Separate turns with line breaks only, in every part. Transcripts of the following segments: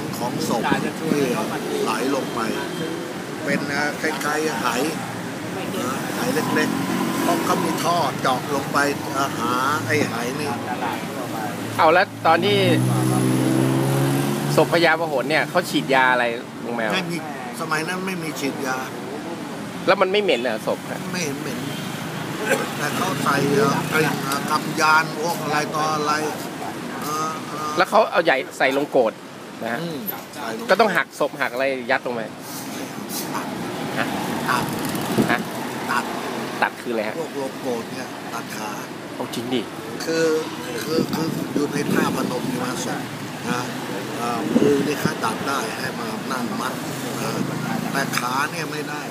องของศพที่ไหลลงไป เป็นเอ่อคล้ายๆไหนะไหเล็กๆเพราะเขามีท่อเจาะลงไปเอ่อหาไอ้ไหนี่
เอาแล้วตอนที่ศพพญาพหลเนี่ยเขาฉีดยาอะไรลุงแมว
ไม่มีสมัยนั้นไม่มีฉีดยา
แล้วมันไม่เหม็นเหรอศพฮะ
ไม่เห็นเหม็นแต่เขาใส่เอ่อกลิ่นเอ่อกำยานพวกอะไรต่ออะไรเอ่อเอ่อ
แล้วเขาเอาใหญ่ใส่ลงโกรธ นะฮะ
อืมใส่ลง
ก็ต้องหักศพหักอะไรยัดลงไปฮะ
ตัด
ฮะ
ตัด
ตัดคืออะไรฮะ
พวกโลโกดเนี่ยตัดขา
เอาจริงดิ
คือคือคืออยู่ในท่าพนมมีมาสองนะเอ่อมือนี่เขาตัดได้ให้มานั่งมัดนะแต่ขาเนี่ยไม่ได้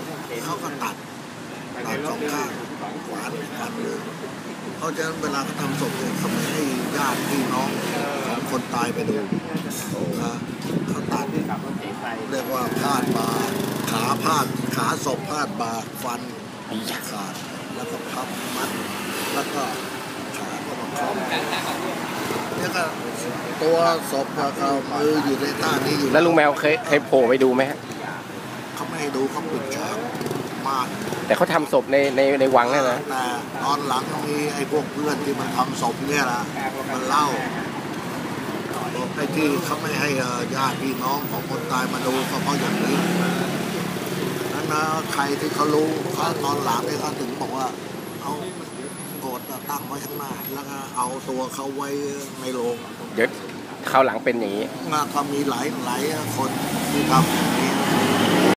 เขาก็ตัดตัดสองข้างขวานฟันเลยเพราะฉะนั้นเวลาเขาทำศพเนี่ยเขาไม่ให้ญาติพี่น้องของคนตายไปดูนะเขาตัดเรียกว่าพาดบาขาพาดขาศพพาดบาฟัน
อีหยะ
ขาดแล้วก็พับมัด แล้วก็ขาก็มาคล้องเนี่ยก็ตัวศพกับเอามืออยู่ในท่านี้อยู่
แล้วลุงแมวเคยเคยโผล่ไปดูไหมฮะ
เขาไม่ให้ดูเขาปิดฉากมาก
แต่เขาทำศพในในในวังนั่นนะ
แต่ตอนหลังมีไอ้พวกเพื่อนที่มันทำศพเนี่ยนะมันเล่าบอกไอ้ ที่เขาไม่ให้เอ่อญาติพี่น้องของคนตายมาดูก็เพราะอย่างนี้นั้นนะใครที่เขารู้เขาตอนหลังเนี่ยเขาถึงบอกว่าเอาโกรธตั้งไว้ข้างหน้าแล้วก็เอาตัวเขาไว้ในโรง
เดี๋ยวคราวหลังเป็นอย่างนี้
ก็มีหลายหลายคนที่ทำ